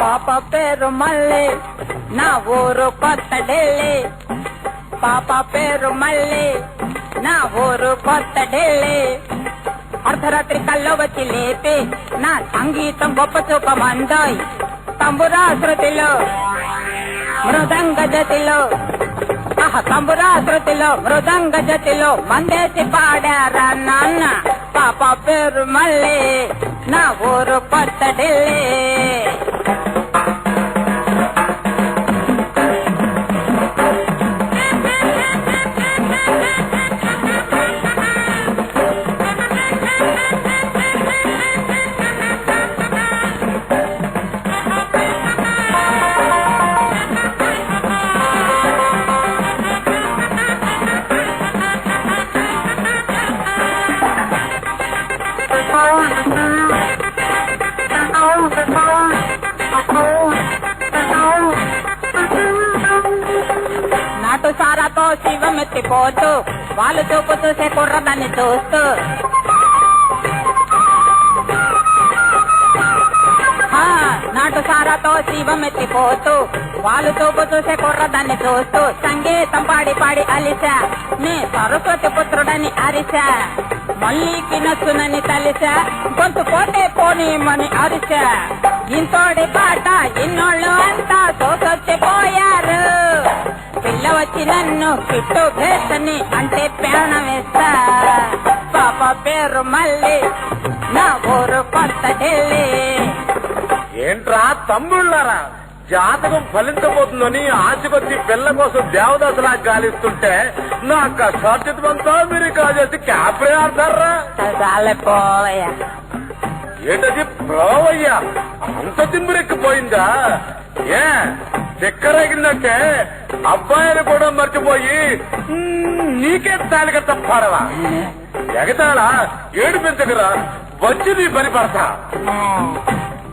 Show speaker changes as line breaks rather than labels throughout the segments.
పాప పేరు మల్లె నా ఊరు కొత్త ఢిల్లీ పాప పేరు మల్లె నా ఊరు కొత్త ఢిల్లీ అర్ధరాత్రి కల్లో వచ్చి లేపే నా సంగీతం గొప్ప చూపమందోయ్. తంబురా శృతిలో మృదంగ జతిలో ఆహ తంబురా శృతిలో మృదంగ జతిలో మందేసి పాడారా నాన్న? పాప పేరు మళ్ళీ నా ఊరు కొత్త ఢిల్లీ. నాటు సారాతో శివమెత్తిపోతూ వాళ్ళు చూపు చూసే కుర్రదాన్ని చూస్తూ. నాటు సారాతో శివమెత్తిపోతూ వాళ్ళు చూపు చూసే కుర్రదాన్ని చూస్తూ సంగీతం పాడి పాడి అలిసా నీ సరస్వతి పుత్రుడని అరిసా మళ్ళీకి నచ్చునని తలిసా. గొంతు పోతే పోనీమని అరిసా. ఇంతోడి పాట ఇన్నోళ్ళు అంతా తోసొచ్చిపోయారు. పిల్ల వచ్చి నన్ను కిట్టు వేసని అంటే ప్రాణం వేస్తా. పాప పేరు మళ్ళీ నా ఊరు కొత్త ఢిల్లీ.
ఏంట్రా తమ్ముళ్ళరా? జాతకం ఫలించబోతుందని ఆశపతి పిల్ల కోసం దేవదాసులా గాలిస్తుంటే నా కష్టార్జితమంతా మీరు కాజేసి క్యాప్రే ఆడతారా? ఏంటది? ప్రోవయ్యా అంత తిమ్మిరెక్కిపోయిందా? ఏ చెక్కరేగిందంటే అబ్బాయిని కూడా మర్చిపోయి నీకే తాలిక తప్పాడవా ఎగతాళా? ఏడు పెంచగరా వచ్చి నీ పని పడతా.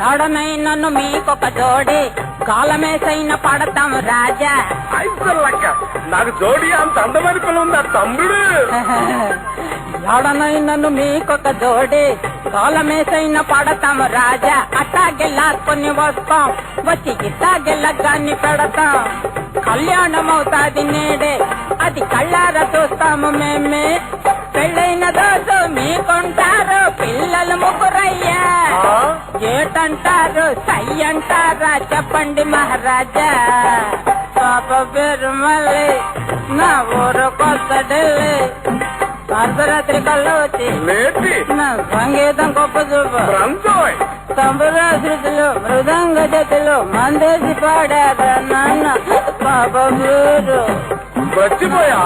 జోడనై నన్ను మీకొక జోడి. కాలమేసైన పడతాం రాజా.
అయిపోలక్క నాకు జోడి అంత అందమైన పిల్ల ఉందా తమ్ముడు?
జోడనై నన్ను మీకొక జోడి. కాలమేసైన పడతాం రాజా. అట్టాగే లాక్కొని వస్తాం. వచ్చి ఇట్టాగే లగ్గాన్ని పెడతాం. కళ్యాణం అవుతాది నేడే. అది కళ్ళార చూస్తాము మేమే. పెళ్ళైన రోజు మీకుంటారు ఏటంటారు సై అంటారా? చెప్పండి మహారాజా. పాప పేరు మళ్ళీ నా ఊరు కొత్త ఢిల్లీ అర్ధరాత్రి కళ్ళు వచ్చి నా సంగీతం గొప్ప చూపు. తంబురా శృతులు మృదంగ జతులు మందేసి పాడారా నాన్న? పాప పేరు
మర్చిపోయా.